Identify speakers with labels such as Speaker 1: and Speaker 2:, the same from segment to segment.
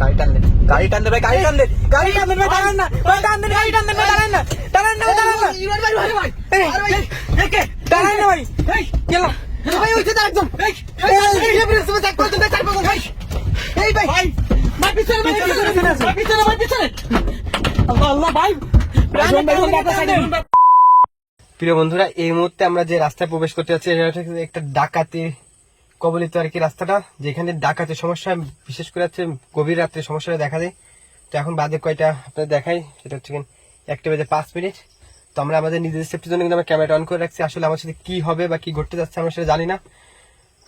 Speaker 1: গাড়ি টান দেন গাড়ি টান দেন ভাই গাড়ি টান দেন গাড়ি টান দেন ভাই দাঁড়ান না ভাই টান দেন গাড়ি টান দেন ভাই দাঁড়ান না দাঁড়ান না দাঁড়ান না এই, দাঁড়ান না ভাই এই গেল ভাই একদম এই এই এই চেক ভাই ভাই ভাই ভাই পিছনে ভাই পিছনে পিছনে ভাই পিছনে আল্লাহ আল্লাহ ভাই প্রিয় বন্ধুরা এই মুহূর্তে আমরা যে রাস্তায় প্রবেশ করতে যাচ্ছি এটা একটা ডাকাতি কবলিত আর কি রাস্তাটা যেখানে ডাকাতের সমস্যা বিশেষ করে হচ্ছে গভীর রাত্রে সমস্যাটা দেখা দেয়। তো এখন বাদে কয়টা আপনাদের দেখাই সেটা হচ্ছে একটা বেজে পাঁচ মিনিট। তো আমরা আমাদের নিজেদের সেফটির জন্য কিন্তু আমরা ক্যামেরা অন করে রাখছি আসলে আমার সাথে কি হবে বা কি ঘটতে যাচ্ছে আমরা সেটা জানি না।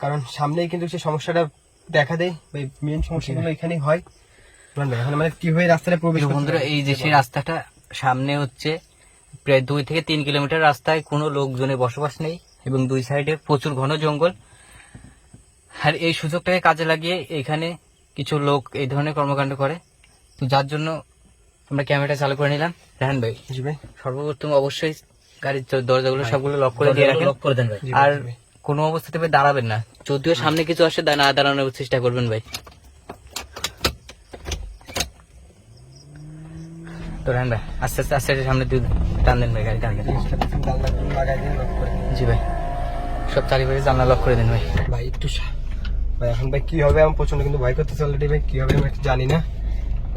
Speaker 1: কারণ সামনেই কিন্তু সেই সমস্যাটা দেখা দেয় মেন সমস্যাগুলো এখানেই হয়। এখন আমাদের কীভাবে রাস্তাটা প্রবেশ
Speaker 2: বন্ধুরা এই যে সেই রাস্তাটা সামনে হচ্ছে প্রায় দুই থেকে তিন কিলোমিটার রাস্তায় কোনো লোকজনের বসবাস নেই এবং দুই সাইডে প্রচুর ঘন জঙ্গল। আর এই সুযোগটাকে কাজে লাগিয়ে এখানে কিছু লোক এই ধরনের কর্মকাণ্ড করে। তো যার জন্য আমরা ক্যামেরাটা চালু করে নিলাম। রেহান ভাই
Speaker 1: জি ভাই।
Speaker 2: সর্বপ্রথম অবশ্যই গাড়ির দরজাগুলো সবগুলো লক করে দিয়ে রাখেন।
Speaker 1: ভাই,
Speaker 2: আর। কোনো অবস্থাতে ভাই দাঁড়াবেন না। যদিও সামনে কিছু আসে না দাঁড়ানোর চেষ্টা করবেন ভাই। তো রেহান ভাই আস্তে আস্তে আস্তে আস্তে সামনে টান দেন ভাই গাড়ি টান দেন। জি ভাই সব চারিপাশে জানলা লক করে দেন ভাই।
Speaker 1: ভাই একটু ভাই এখন ভাই কী হবে? আমি প্রচণ্ড কিন্তু ভয় করতেছি অলরেডি ভাই কী হবে আমি একটু জানি না।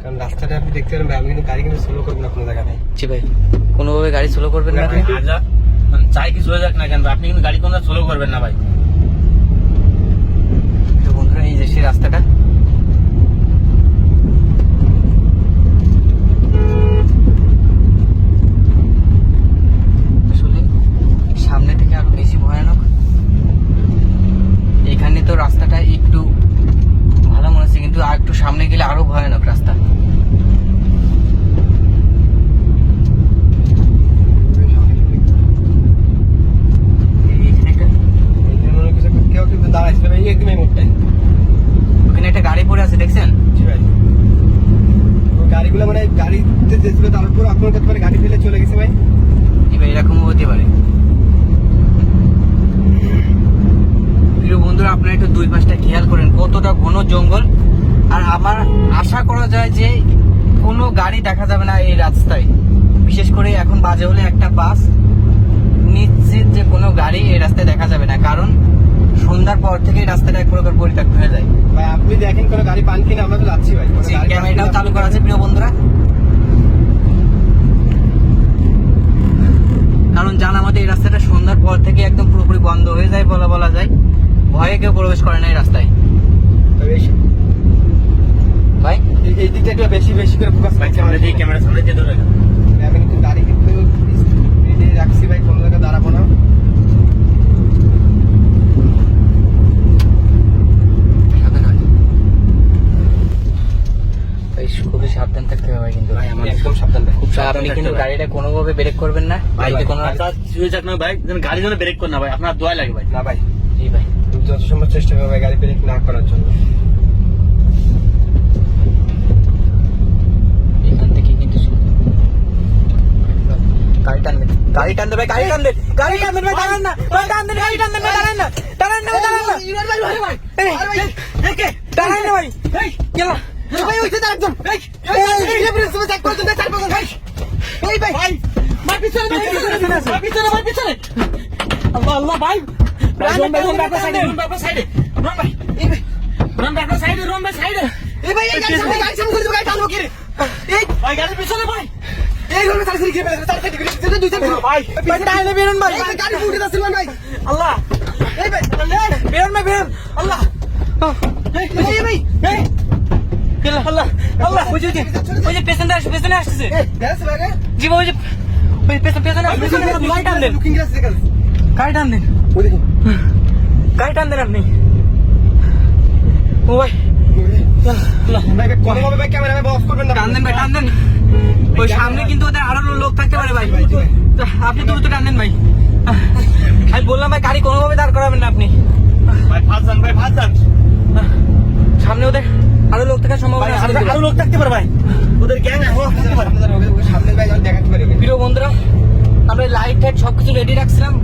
Speaker 1: কারণ রাস্তাটা আপনি দেখতে পারেন ভাই আমি কিন্তু গাড়ি কিন্তু স্লো করব না কোনো জায়গায়
Speaker 2: জি ভাই কোনোভাবে গাড়ি স্লো করবেন না আপনি?
Speaker 3: আজা চাই কিছু হয়ে যাক না কেন আপনি কিন্তু গাড়ি কোনো স্লো করবেন না ভাই।
Speaker 2: বন্ধুরা এই যে সেই রাস্তাটা আসলে সামনে থেকে আরও বেশি ভয়ানক এখানে তো রাস্তাটা একটু ভালো মনে হচ্ছে কিন্তু আর একটু সামনে গেলে আরও ভয়ানক রাস্তা এই- এখানে একটা
Speaker 1: এই যে মনে হচ্ছে কেউ কিন্তু দাঁড়াইছে ভাই একদম এই মুহূর্তে
Speaker 2: ওখানে একটা গাড়ি পড়ে আছে দেখছেন?
Speaker 1: ভাই। গাড়িগুলো মানে গাড়িতে যে ছিল তার উপর আপনার করতে পারে গাড়ি ফেলে চলে গেছে ভাই।
Speaker 2: এবার এরকমও হতে পারে। প্রিয় বন্ধুরা আপনারা একটু দুই পাশটা খেয়াল করেন কতটা ঘন জঙ্গল। আর আমার আশা করা যায় যে কোনো গাড়ি দেখা যাবে না এই রাস্তায়। বিশেষ করে এখন বাজে হলে একটা বাস নিশ্চিত যে কোনো গাড়ি এই রাস্তায় দেখা যাবে না। কারণ সন্ধ্যার পর থেকে রাস্তাটা এক প্রকার পরিত্যক্ত হয়ে যায়।
Speaker 1: ভাই আপনি দেখেন কোনো গাড়ি পান কিনা আমরা তো যাচ্ছি ভাই।
Speaker 2: ক্যামেরাটাও চালু করা আছে প্রিয় বন্ধুরা। কারণ জানা মতে এই রাস্তাটা সন্ধ্যার পর থেকে একদম পুরোপুরি বন্ধ হয়ে যায় বলা বলা যায়। ভয়ে কেউ প্রবেশ করে না এই রাস্তায়।
Speaker 1: ভাই, এই- দিকটা একটু বেশি বেশি করে ফোকাস
Speaker 3: সামনে দিয়ে ক্যামেরা সামনে দিয়ে ধরে রাখেন।
Speaker 1: আমি কিন্তু গাড়ি কিন্তু স্পিডে রাখছি ভাই কোনো জায়গায় দাঁড়াবো না
Speaker 2: সাবধান হয়। ভাই, খুবই সাবধান থাকতে হবে ভাই কিন্তু
Speaker 3: ভাই, আমার
Speaker 1: একদম সাবধান ভাই
Speaker 3: খুব
Speaker 2: তা
Speaker 3: সাবধান
Speaker 2: আপনি কিন্তু। গাড়িটা কোনোভাবে ব্রেক করবেন না গাড়িতে কোনো
Speaker 3: আচ্ছা, শুয়ে যাক না ভাই যেন গাড়ি যেন ব্রেক করে না ভাই আপনার দোয়া লাগে ভাই
Speaker 1: না ভাই
Speaker 2: জি ভাই
Speaker 1: যত সম্ভব চেষ্টা করবে গাড়ি ব্রেক না করার জন্য
Speaker 2: এখান থেকে কিন্তু শুরু। গাড়ি টান দেন গাড়ি টান দেন ভাই গাড়ি টান দেন গাড়ি টান দেন ভাই দাঁড়ান না ভাই টান দেন গাড়ি টান দেন ভাই দাঁড়ান না দাঁড়ান না দাঁড়ান না এই, দাঁড়ান না ভাই গেল ভাই ওই তো একদম এই এই এই ব্রেস চেক করে দেন চার পাঁচ ভাই এই ভাই ভাই পিছনে ভাই পিছনে ভাই পিছনে ভাই পিছনে। আল্লাহ আল্লাহ ভাই।
Speaker 3: রন ভাই রন ব্যাক সাইডে রন ব্যাক সাইডে। রন ভাই
Speaker 2: এই ভাই
Speaker 3: রন ব্যাক সাইডে রন ভাই সাইডে।
Speaker 2: এই ভাই এই গাড়ি সামনে গাড়ি সামনে করে গাড়ি টানবো কি রে এই।
Speaker 3: ভাই গাড়ি পিছনে ভাই।
Speaker 2: এই ঘরে তাড়াতাড়ি খেয়ে ফেলেছে তাড়াতাড়ি করে দিতে দুই চার
Speaker 3: ভাই
Speaker 2: ভাই তাহলে বেরোন ভাই। গাড়ি ফুটে যাচ্ছিল ভাই।
Speaker 3: আল্লাহ।
Speaker 2: এই ভাই। বেরোন ভাই বেরোন। আল্লাহ। এই ভাই। আল্লাহ আল্লাহ ওই যে ওই যে পেছনে আসছে পেছনে আসছে।
Speaker 1: গ্যাস ভাই রে
Speaker 2: জি ওই যে ওই পেছনে পেছনে আসছে, পেছনে গাড়ি টান দেন।
Speaker 1: লুকিং গ্যাস দেখেন
Speaker 2: গাড়ি টান দেন।
Speaker 1: ওই দেখুন।
Speaker 2: গাড়ি টান দেন আপনি। ও ভাই আল্লাহ।
Speaker 1: ভাই ভাই কোনোভাবে ভাই ক্যামেরা ভাই অফ করবেন না।
Speaker 2: টান দেন ভাই টান দেন। ওই সামনে কিন্তু ওদের আরও লোক থাকতে পারে ভাই। তো আপনি দ্রুত টান দেন ভাই। আমি বললাম ভাই গাড়ি কোনোভাবে দাঁড় করাবেন না আপনি।
Speaker 3: ভাই ভাই
Speaker 2: সামনে ওদের আরও লোক থাকার সম্ভাবনা
Speaker 3: আরও লোক থাকতে পারে ভাই। ওদের গ্যাং
Speaker 1: সামনে ভাই দেখাতে পারবে
Speaker 2: প্রিয় বন্ধুরা আমরা লাইট টাইট সবকিছু রেডি রাখছিলাম।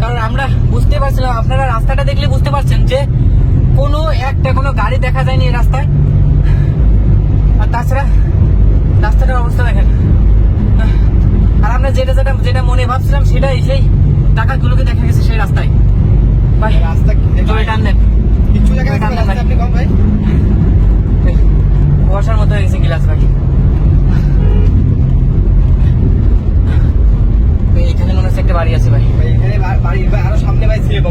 Speaker 2: কারণ আমরা বুঝতে পারছিলাম আপনারা রাস্তাটা দেখলে বুঝতে পারছেন যে কোনো একটা কোনো গাড়ি দেখা যায়নি এই রাস্তায়। আর তাছাড়া রাস্তাটার অবস্থা দেখেন। আর আমরা যেটা যেটা যেটা মনে ভাবছিলাম সেটাই সেই টাকাগুলোকে দেখা গেছে সেই রাস্তায়। ভাই
Speaker 1: রাস্তা
Speaker 2: জোরে টানলেন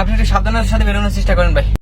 Speaker 2: আপনি একটু সাবধানতার সাথে বেরোনোর চেষ্টা করেন ভাই।